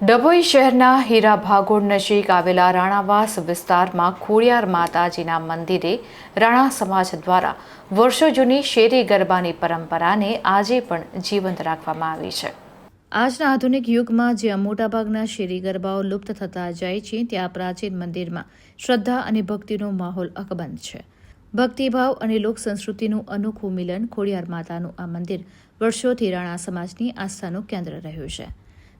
ડભોઈ શહેરના હીરા ભાગોળ નજીક આવેલા રાણાવાસ વિસ્તારમાં ખોડિયાર માતાજીના મંદિરે રાણા સમાજ દ્વારા વર્ષો જૂની શેરી ગરબાની પરંપરાને આજે પણ જીવંત રાખવામાં આવી છે. આજના આધુનિક યુગમાં જ્યાં મોટાભાગના શેરી ગરબાઓ લુપ્ત થતા જાય છે ત્યાં પ્રાચીન મંદિરમાં શ્રદ્ધા અને ભક્તિનો માહોલ અકબંધ છે. ભક્તિભાવ અને લોક સંસ્કૃતિનું અનોખું મિલન ખોડિયાર માતાનું આ મંદિર વર્ષોથી રાણા સમાજની આસ્થાનું કેન્દ્ર રહ્યું છે.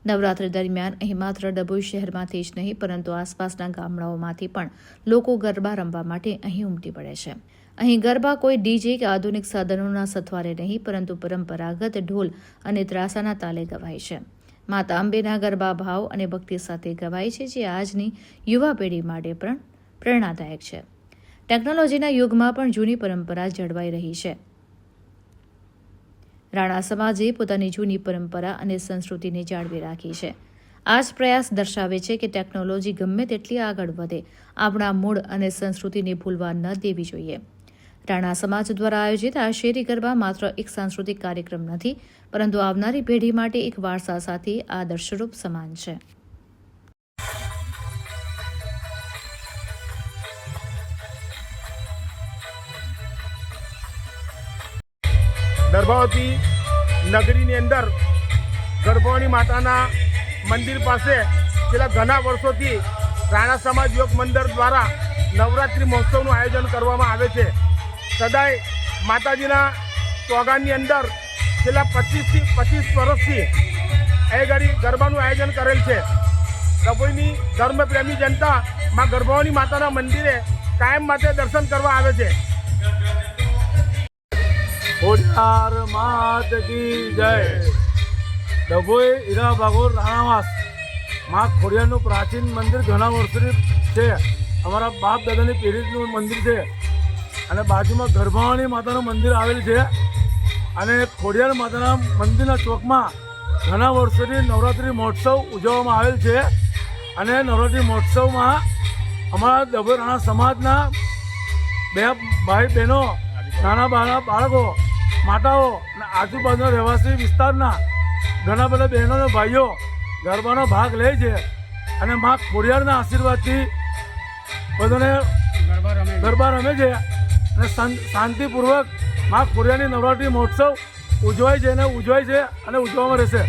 નવરાત્રી દરમિયાન અહીં માત્ર ડભોઈ શહેરમાંથી જ નહીં, પરંતુ આસપાસના ગામડાઓમાંથી પણ લોકો ગરબા રમવા માટે અહીં ઉમટી પડે છે. અહીં ગરબા કોઈ ડીજે કે આધુનિક સાધનોના સથવારે નહીં, પરંતુ પરંપરાગત ઢોલ અને ત્રાસાના તાલે ગવાય છે. માતા અંબેના ગરબા ભાવ અને ભક્તિ સાથે ગવાય છે, જે આજની યુવા પેઢી માટે પણ પ્રેરણાદાયક છે. ટેકનોલોજીના યુગમાં પણ જૂની પરંપરા જળવાઈ રહી છે. રાણા સમાજે પોતાની જૂની પરંપરા અને સંસ્કૃતિને જાળવી રાખી છે. આ જ પ્રયાસ દર્શાવે છે કે ટેકનોલોજી ગમે તેટલી આગળ વધે, આપણા મૂળ અને સંસ્કૃતિને ભૂલવા ન દેવી જોઈએ. રાણા સમાજ દ્વારા આયોજિત આ શેરી ગરબા માત્ર એક સાંસ્કૃતિક કાર્યક્રમ નથી, પરંતુ આવનારી પેઢી માટે એક વારસા સાથે આદર્શરૂપ સમાન છે. દર્ભાવતી નગરીની અંદર ગર્ભવતી માતાના મંદિર પાસે છેલ્લા ઘણા વર્ષોથી રાણા સમાજ યોગ મંદિર દ્વારા નવરાત્રિ મહોત્સવનું આયોજન કરવામાં આવે છે. સદાય માતાજીના ચોગાનની અંદર છેલ્લા પચીસથી પચીસ વર્ષથી એ ઘડી ગરબાનું આયોજન કરેલ છે. ડભોઈની ધર્મપ્રેમી જનતા માં ગર્ભવતી માતાના મંદિરે કાયમ માટે દર્શન કરવા આવે છે. ખોડિયાર માત કી જય. ડભોઈ ઈરા ભાગોળ રાણાવાસ. માં ખોડિયારનું પ્રાચીન મંદિર ઘણા વર્ષોથી છે. અમારા બાપ દાદાની પેઢીનું મંદિર છે. અને બાજુમાં ગર્ભાવાણી માતાનું મંદિર આવેલ છે. અને ખોડિયાર માતાના મંદિરના ચોકમાં ઘણા વર્ષોથી નવરાત્રિ મહોત્સવ ઉજવવામાં આવેલ છે. અને નવરાત્રિ મહોત્સવમાં અમારા ડભોઈ રાણા સમાજના બે ભાઈ બહેનો, નાના બાળા બાળકો માતાઓ અને આજુબાજુના રહેવાસી વિસ્તારના ઘણા બધા બહેનો અને ભાઈઓ ગરબાનો ભાગ લે છે અને મા ખોડિયારના આશીર્વાદથી બધાને ગરબા રમે છે. અને શાંતિપૂર્વક મા ખોડિયારની નવરાત્રિ મહોત્સવ ઉજવાય છે અને ઉજવાય છે અને ઉજવવામાં રહેશે.